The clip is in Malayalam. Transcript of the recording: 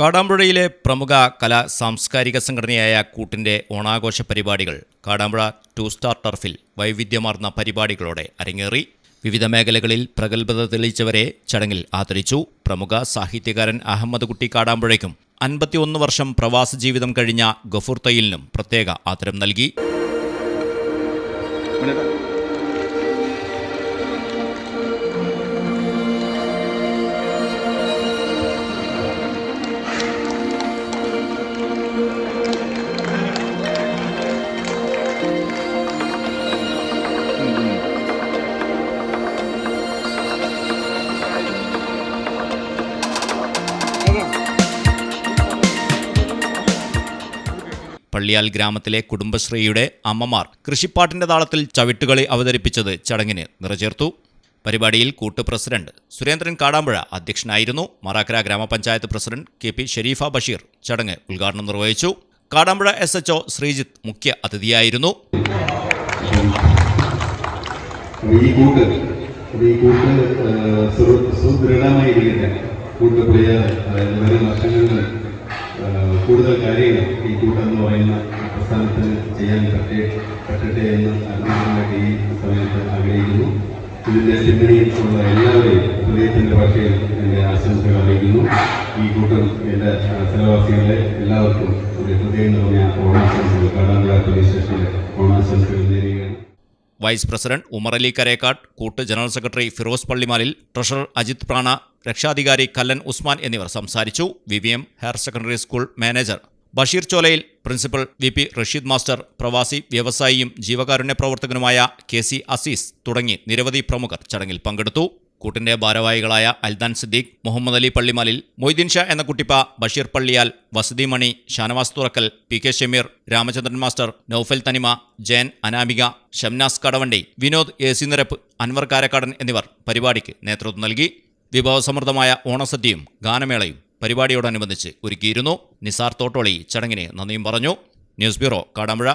കാടാമ്പുഴയിലെ പ്രമുഖ കലാ സാംസ്കാരിക സംഘടനയായ കൂട്ടിന്റെ ഓണാഘോഷ പരിപാടികൾ കാടാമ്പുഴ ടു സ്റ്റാർ ടർഫിൽ വൈവിധ്യമാർന്ന പരിപാടികളോടെ അരങ്ങേറി. വിവിധ മേഖലകളിൽ പ്രഗത്ഭത തെളിയിച്ചവരെ ചടങ്ങിൽ ആദരിച്ചു. പ്രമുഖ സാഹിത്യകാരൻ അഹമ്മദ് കുട്ടി കാടാമ്പുഴയ്ക്കും അൻപത്തിയൊന്ന് വർഷം പ്രവാസ ജീവിതം കഴിഞ്ഞ ഗഫൂർ തയ്യലിനും പ്രത്യേക ആദരം നൽകി. പള്ളിയാൽ ഗ്രാമത്തിലെ കുടുംബശ്രീയുടെ അമ്മമാർ കൃഷിപ്പാട്ടിന്റെ താളത്തിൽ ചവിട്ടുകളി അവതരിപ്പിച്ചത് ചടങ്ങിന് നിറചേർത്തു. പരിപാടിയിൽ കൂട്ടു പ്രസിഡന്റ് സുരേന്ദ്രൻ കാടാമ്പുഴ അധ്യക്ഷനായിരുന്നു. മറാക്കര ഗ്രാമപഞ്ചായത്ത് president K P Shareefa Basheer ചടങ്ങ് ഉദ്ഘാടനം നിർവഹിച്ചു. കാടാമ്പുഴ എസ് ശ്രീജിത്ത് മുഖ്യ അതിഥിയായിരുന്നു. സുദൃഢമായിരിക്കട്ടെ കൂട്ടുപ്രിയ വരും വർഷങ്ങളിൽ കൂടുതൽ കാര്യങ്ങൾ ഈ കൂട്ടം പറയുന്ന പ്രസ്ഥാനത്തിന് ചെയ്യാൻ പറ്റേ പറ്റട്ടെ എന്ന് ആത്മാർത്ഥമായിട്ട് ഈ സമയത്ത് ആഗ്രഹിക്കുന്നു. ഇതിന്റെ പിന്നണിയിൽ ഉള്ള എല്ലാവരെയും ഹൃദയത്തിന്റെ ഭാഷയിൽ എന്റെ ആശംസകൾ അറിയിക്കുന്നു. ഈ കൂട്ടം എന്റെ സ്ഥലവാസികളെ എല്ലാവർക്കും ഒരു ഹൃദയം നിറഞ്ഞ ഓണാശംസകൾ കാടാമ്പുഴ പോലീസ് സ്റ്റേഷനിലെ ഓണാശംസകൾ നേരുകയാണ്. വൈസ് പ്രസിഡന്റ് ഉമർ അലി കരേക്കാട് കൂട്ട് general secretary Firoz Pallimalil treasurer Ajith Prana രക്ഷാധികാരി കല്ലൻ ഉസ്മാൻ എന്നിവർ സംസാരിച്ചു. V V M higher secondary school manager. Basheer Cholayil principal V P Rasheed master പ്രവാസി വ്യവസായിയും ജീവകാരുണ്യ പ്രവർത്തകനുമായ കെ സി അസീസ് തുടങ്ങി നിരവധി പ്രമുഖർ ചടങ്ങിൽ പങ്കെടുത്തു. കൂട്ടിന്റെ ഭാരവാഹികളായ അൽദാൻ സിദ്ദീഖ് മുഹമ്മദ് അലി പള്ളിമാലിൽ മൊയ്തീൻ ഷാ എന്ന കുട്ടിപ്പ ബഷീർ പള്ളിയാൽ വസതി Mani Shanavas Thurakkal P K Shameer Ramachandran master Naufal Thanima Jayan Anamika Shamnas Kadavandi Vinod A C Nirappu Anwar Karakkadan എന്നിവർ പരിപാടിക്ക് നേതൃത്വം നൽകി. വിഭവസമൃദ്ധമായ ഓണസദ്യയും ഗാനമേളയും പരിപാടിയോടനുബന്ധിച്ച് ഒരുക്കിയിരുന്നു. നിസാർ തോട്ടോളി ചടങ്ങിനെ നന്ദിയും പറഞ്ഞു. News bureau Kadampuzha.